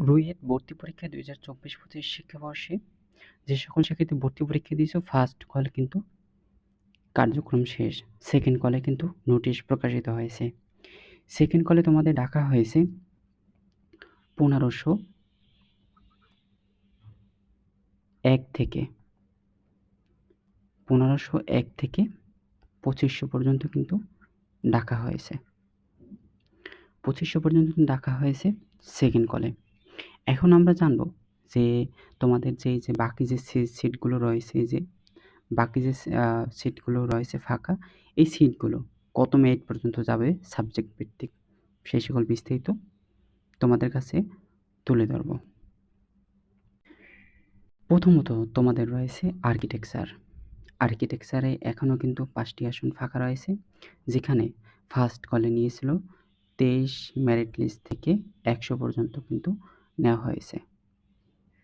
রুয়েট ভর্তি পরীক্ষা দুই হাজার চব্বিশ পঁচিশ শিক্ষাবর্ষে। যে সকল শিক্ষার্থী ভর্তি পরীক্ষা দিয়েছ ফার্স্ট কল কিন্তু কার্যক্রম শেষ। সেকেন্ড কলে কিন্তু নোটিশ প্রকাশিত হয়েছে। সেকেন্ড কলে তোমাদের ডাকা হয়েছে পনেরোশো এক থেকে। পনেরোশো এক থেকে পঁচিশশো পর্যন্ত কিন্তু ডাকা হয়েছে। পঁচিশশো পর্যন্ত ডাকা হয়েছে সেকেন্ড কলে এখন আমরা জানব যে তোমাদের যে যে বাকি যে সিটগুলো রয়েছে, যে বাকি যে সিটগুলো রয়েছে ফাঁকা, এই সিটগুলো কত মেরিট পর্যন্ত যাবে সাবজেক্ট ভিত্তিক? সেই সকল বিস্তারিত তোমাদের কাছে তুলে ধরব। প্রথমত তোমাদের রয়েছে আর্কিটেকচার আর্কিটেকচারে এখনও কিন্তু পাঁচটি আসন ফাঁকা রয়েছে, যেখানে ফার্স্ট কলে নিয়েছিল তেইশ মেরিট লিস্ট থেকে একশো পর্যন্ত কিন্তু নেওয়া হয়েছে।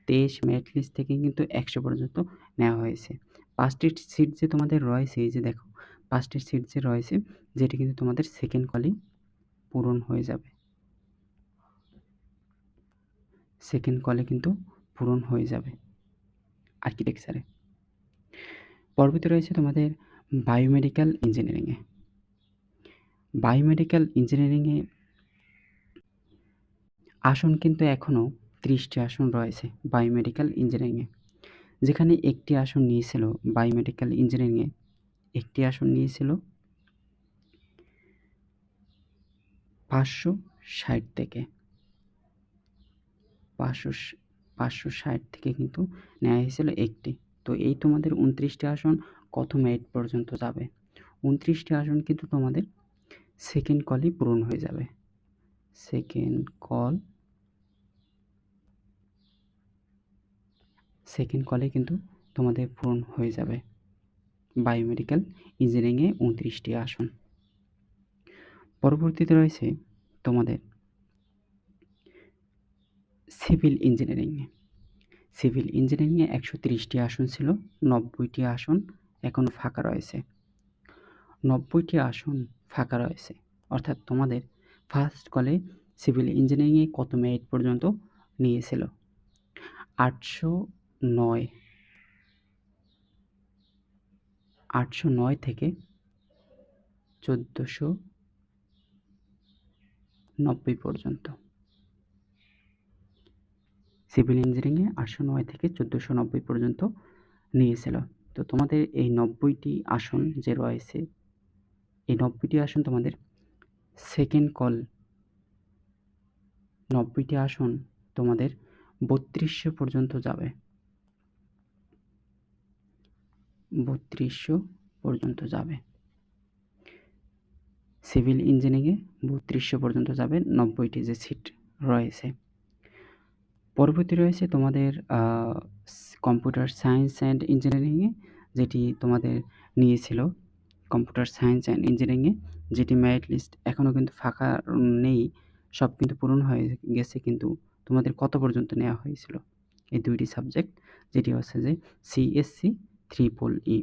তেইশ মেরিট লিস্ট থেকে কিন্তু একশো পর্যন্ত নেওয়া হয়েছে। পাঁচটি সিট যে তোমাদের রয়েছে, এই যে দেখো পাঁচটি সিট যে রয়েছে, যেটি কিন্তু তোমাদের সেকেন্ড কলেই পূরণ হয়ে যাবে। সেকেন্ড কলে কিন্তু পূরণ হয়ে যাবে আর্কিটেকচারে পরবর্তী রয়েছে তোমাদের বায়োমেডিক্যাল ইঞ্জিনিয়ারিংয়ে বায়োমেডিক্যাল ইঞ্জিনিয়ারিংয়ে আসন কিন্তু এখনও ত্রিশটি আসন রয়েছে বায়োমেডিক্যাল ইঞ্জিনিয়ারিংয়ে। যেখানে একটি আসন নিয়েছিল বায়োমেডিক্যাল ইঞ্জিনিয়ারিংয়ে, একটি আসন নিয়েছিল পাঁচশো ষাট থেকে। পাঁচশো পাঁচশো ষাট থেকে কিন্তু নেওয়া হয়েছিল একটি। তো এই তোমাদের উনত্রিশটি আসন কত মেরিট পর্যন্ত যাবে? উনত্রিশটি আসন কিন্তু তোমাদের সেকেন্ড কলই পূরণ হয়ে যাবে। Second call. সেকেন্ড কলে কিন্তু তোমাদের পূরণ হয়ে যাবে। বায়োমেডিক্যাল ইঞ্জিনিয়ারিংয়ে উনত্রিশটি আসন। পরবর্তীতে রয়েছে তোমাদের সিভিল ইঞ্জিনিয়ারিংয়ে সিভিল ইঞ্জিনিয়ারিংয়ে একশো তিরিশটি আসন ছিল, নব্বইটি আসন এখনও ফাঁকা রয়েছে। নব্বইটি আসন ফাঁকা রয়েছে। অর্থাৎ তোমাদের ফার্স্ট কলে সিভিল ইঞ্জিনিয়ারিংয়ে কত মেরিট পর্যন্ত নিয়েছিল? আটশো নয়। আটশো নয় থেকে চোদ্দোশো নব্বই পর্যন্ত। সিভিল ইঞ্জিনিয়ারিংয়ে আটশো নয় থেকে চোদ্দোশো নব্বই পর্যন্ত নিয়েছিল। তো তোমাদের এই নব্বইটি আসন যে রয়েছে, এই নব্বইটি আসন তোমাদের সেকেন্ড কল। নব্বইটি আসন তোমাদের বত্রিশশো পর্যন্ত যাবে। বত্রিশশো পর্যন্ত যাবে। সিভিল ইঞ্জিনিয়ারিংয়ে বত্রিশশো পর্যন্ত যাবে, নব্বইটি যে সিট রয়েছে। পরবর্তী রয়েছে তোমাদের কম্পিউটার সায়েন্স অ্যান্ড ইঞ্জিনিয়ারিংয়ে, যেটি তোমাদের নিয়েছিল কম্পিউটার সায়েন্স অ্যান্ড ইঞ্জিনিয়ারিংয়ে যেটি মেরিট লিস্ট এখনও কিন্তু ফাঁকা নেই, সব কিন্তু পূরণ হয়ে গেছে কিন্তু তোমাদের কত পর্যন্ত নেওয়া হয়েছিল? এই দুইটি সাবজেক্ট যেটি হচ্ছে যে CSC triple E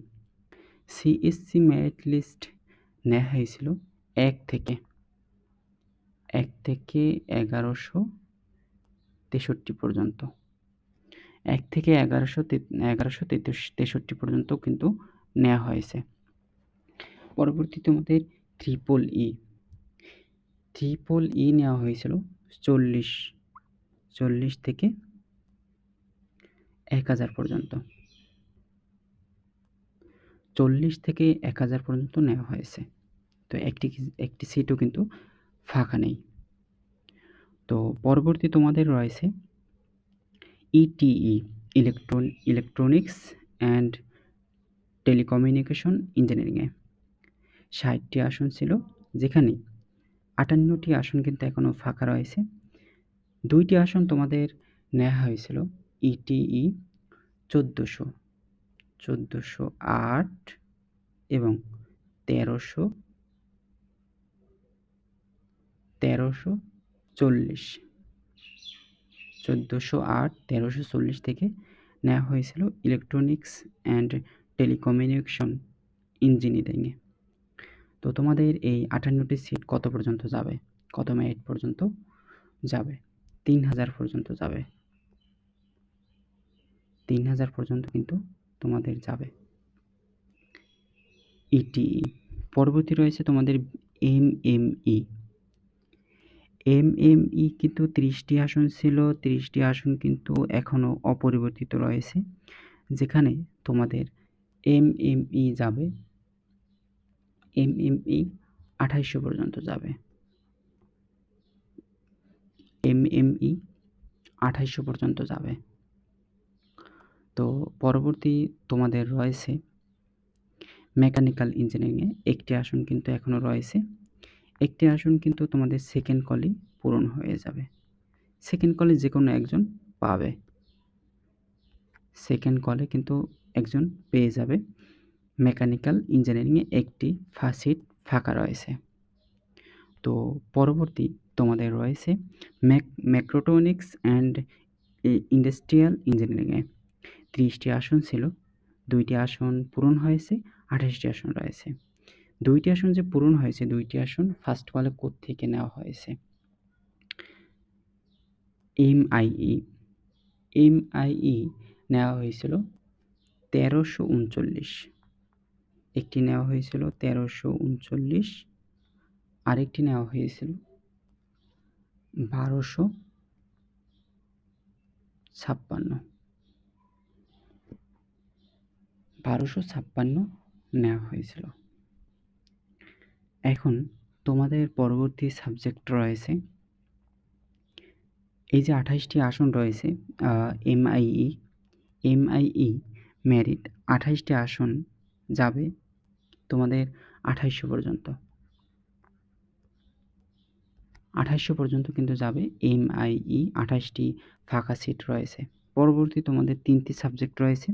CSC merit list নেওয়া হয়েছিল এক থেকে এক থেকে এগারোশো তেষট্টি পর্যন্ত। এক থেকে এগারোশো এগারোশো তেষট্টি পর্যন্ত কিন্তু নেওয়া হয়েছে। পরবর্তীতে তোমাদের ট্রিপল ই ট্রিপল ই নেওয়া হয়েছিল চল্লিশ চল্লিশ থেকে এক হাজার পর্যন্ত। চল্লিশ থেকে এক হাজার পর্যন্ত নেওয়া হয়েছে। তো একটি একটি সিটও কিন্তু ফাঁকা নেই। তো পরবর্তী তোমাদের রয়েছে ETE electron electronics and telecommunication ইঞ্জিনিয়ারিংয়ে ষাটটি আসন ছিল, যেখানে আটান্নটি আসন কিন্তু এখনও ফাঁকা রয়েছে। দুইটি আসন তোমাদের নেওয়া হয়েছিল ইটিই চোদ্দোশো চোদ্দোশো আট এবং তেরোশো তেরোশো চল্লিশ। চোদ্দোশো আট, তেরোশো চল্লিশ থেকে নেওয়া হয়েছিল ইলেকট্রনিক্স অ্যান্ড টেলিকমিউনিকেশন ইঞ্জিনিয়ারিংয়ে তো তোমাদের এই আটান্নটি সিট কত পর্যন্ত যাবে? কত মেরিট পর্যন্ত যাবে। তিন হাজার পর্যন্ত যাবে। তিন হাজার পর্যন্ত কিন্তু তোমাদের যাবে। ইটিই পরবর্তী রয়েছে তোমাদের M M E M M E কিন্তু ত্রিশটি আসন ছিল। ত্রিশটি আসন কিন্তু এখনও অপরিবর্তিত রয়েছে। যেখানে তোমাদের এম এম ই যাবে। এম এম ই আঠাইশশো পর্যন্ত যাবে। এম এম ই আঠাইশশো পর্যন্ত যাবে। তো পরবর্তী তোমাদের রয়েছে মেকানিক্যাল ইঞ্জিনিয়ারিংয়ে একটি আসন কিন্তু এখনও রয়েছে। একটি আসন কিন্তু তোমাদের সেকেন্ড কলেই পূরণ হয়ে যাবে। সেকেন্ড কলে যে কোনো একজন পাবে। সেকেন্ড কলে কিন্তু একজন পেয়ে যাবে। মেকানিক্যাল ইঞ্জিনিয়ারিংয়ে একটি সিট ফাঁকা রয়েছে। তো পরবর্তী তোমাদের রয়েছে ম্যাক, ম্যাক্রোটনিক্স অ্যান্ড ইন্ডাস্ট্রিয়াল ইঞ্জিনিয়ারিংয়ে। ত্রিশটি আসন ছিল, দুইটি আসন পূরণ হয়েছে, আঠাশটি আসন রয়েছে। দুইটি আসন যে পূরণ হয়েছে, দুইটি আসন ফার্স্ট কলে থেকে নেওয়া হয়েছে? এমআইই এমআইই নেওয়া হয়েছিল তেরোশো উনচল্লিশ। একটি নেওয়া হয়েছিল তেরোশো উনচল্লিশ, আরেকটি নেওয়া হয়েছিল বারোশো ছাপ্পান্ন। বারোশো ছাপ্পান্ন নেওয়া হয়েছিল। এখন তোমাদের পরবর্তী সাবজেক্ট রয়েছে, এই যে আঠাশটি আসন রয়েছে এমআইই এমআইই মেরিট আঠাশটি আসন যাবে তোমাদের আঠাইশশো পর্যন্ত। আঠাইশশো পর্যন্ত কিন্তু যাবে এম এমআইই আঠাশটি ফাঁকা সিট রয়েছে। পরবর্তী তোমাদের তিনটি সাবজেক্ট রয়েছে,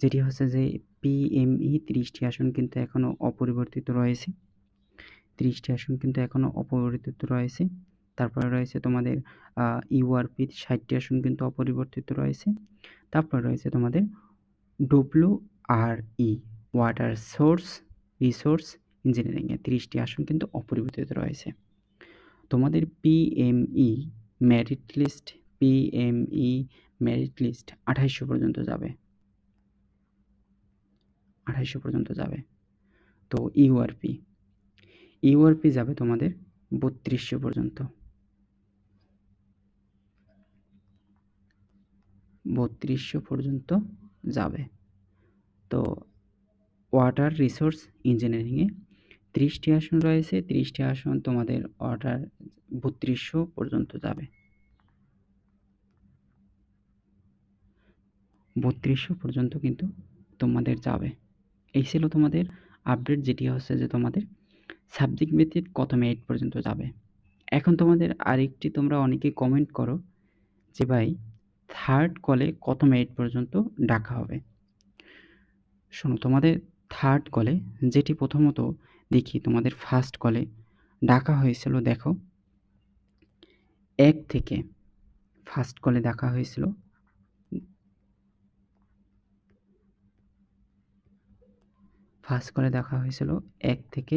যেটি হচ্ছে যে পিএমই তিরিশটি আসন কিন্তু এখনও অপরিবর্তিত রয়েছে। তিরিশটি আসন কিন্তু এখনও অপরিবর্তিত রয়েছে। তারপরে রয়েছে তোমাদের ইউআরপি ষাটটি আসন কিন্তু অপরিবর্তিত রয়েছে। তারপরে রয়েছে তোমাদের W R E water source resource ইঞ্জিনিয়ারিংয়ে তিরিশটি আসন কিন্তু অপরিবর্তিত রয়েছে। তোমাদের PME merit list PME merit list আঠাইশশো পর্যন্ত যাবে। আঠাইশশো পর্যন্ত যাবে। তো ইউআরপি ইউআরপি যাবে তোমাদের বত্রিশশো পর্যন্ত। বত্রিশশো পর্যন্ত যাবে। তো ওয়াটার রিসোর্স ইঞ্জিনিয়ারিংয়ে ত্রিশটি আসন রয়েছে। ত্রিশটি আসন তোমাদের ওয়াটার বত্রিশশো পর্যন্ত যাবে। বত্রিশশো পর্যন্ত কিন্তু তোমাদের যাবে। এই ছিল তোমাদের আপডেট যেটি হচ্ছে যে তোমাদের সাবজেক্ট ভিত্তিক কত মেরিট পর্যন্ত যাবে। এখন তোমাদের আরেকটি তোমরা অনেকেই কমেন্ট করো যে ভাই থার্ড কলে কত মেরিট পর্যন্ত ডাকা হবে। শোনো, তোমাদের থার্ড কলে যেটি প্রথমত দেখি তোমাদের ফার্স্ট কলে ডাকা হয়েছিল, দেখো। এক থেকে ফার্স্ট কলে দেখা হয়েছিল। ফার্স্ট কলে দেখা হয়েছিল এক থেকে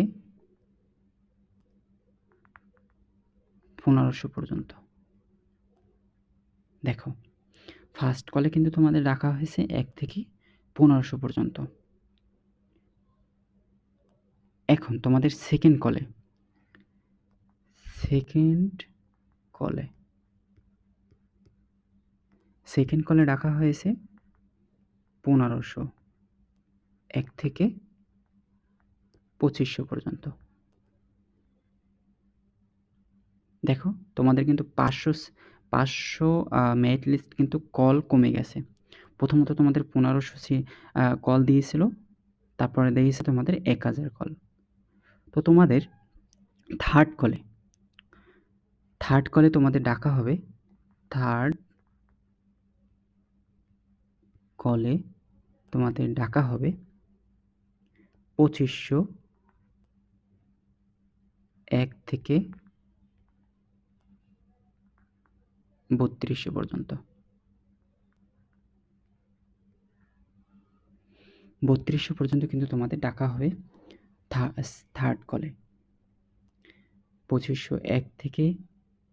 পনেরোশো পর্যন্ত। দেখো ফার্স্ট কলে কিন্তু তোমাদের রাখা হয়েছে এক থেকে পনেরোশো পর্যন্ত। এখন তোমাদের সেকেন্ড কলে সেকেন্ড কলে সেকেন্ড কলে রাখা হয়েছে পনেরোশো এক থেকে পঁচিশশো পর্যন্ত। দেখো, তোমাদের কিন্তু পাঁচশো পাঁচশো মেরিট লিস্ট কিন্তু কল কমে গেছে। প্রথমত তোমাদের পনেরোশো কল দিয়েছিল, তারপরে দিয়েছে তোমাদের এক হাজার কল তো তোমাদের থার্ড কলে থার্ড কলে তোমাদের ডাকা হবে। থার্ড কলে তোমাদের ডাকা হবে পঁচিশশো এক থেকে বত্রিশশো পর্যন্ত। বত্রিশশো পর্যন্ত কিন্তু তোমাদের ডাকা হবে। থার্ড কলে পঁচিশশো এক থেকে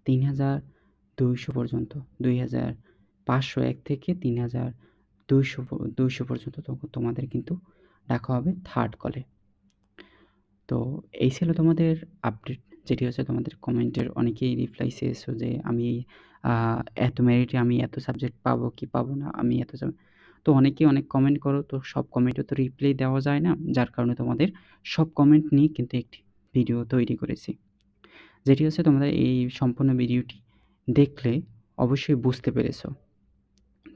তিন হাজার দুইশো পর্যন্ত, দুই হাজার পাঁচশো এক থেকে তিন হাজার দুইশো দুইশো পর্যন্ত তোমাদের কিন্তু ডাকা হবে থার্ড কলে তো এই ছিল তোমাদের আপডেট, যেটি হচ্ছে তোমাদের কমেন্টের অনেকেই রিপ্লাই চেয়েছো যে আমি এত মেরিটে আমি এত সাবজেক্ট পাবো কি পাবো না, আমি এত তো অনেকেই অনেক কমেন্ট করো, তো সব কমেন্টে তো রিপ্লাই দেওয়া যায় না। যার কারণে তোমাদের সব কমেন্ট নিয়ে কিন্তু একটি ভিডিও তৈরি করেছি। যেটি হচ্ছে তোমাদের এই সম্পূর্ণ ভিডিওটি দেখলে অবশ্যই বুঝতে পেরেছ।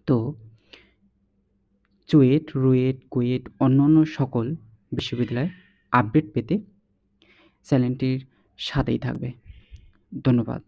তো চুয়েট, রুয়েট, কুয়েট অন্যান্য সকল বিশ্ববিদ্যালয়ে আপডেট পেতে চ্যানেলটির সাথেই থাকবে। ধন্যবাদ।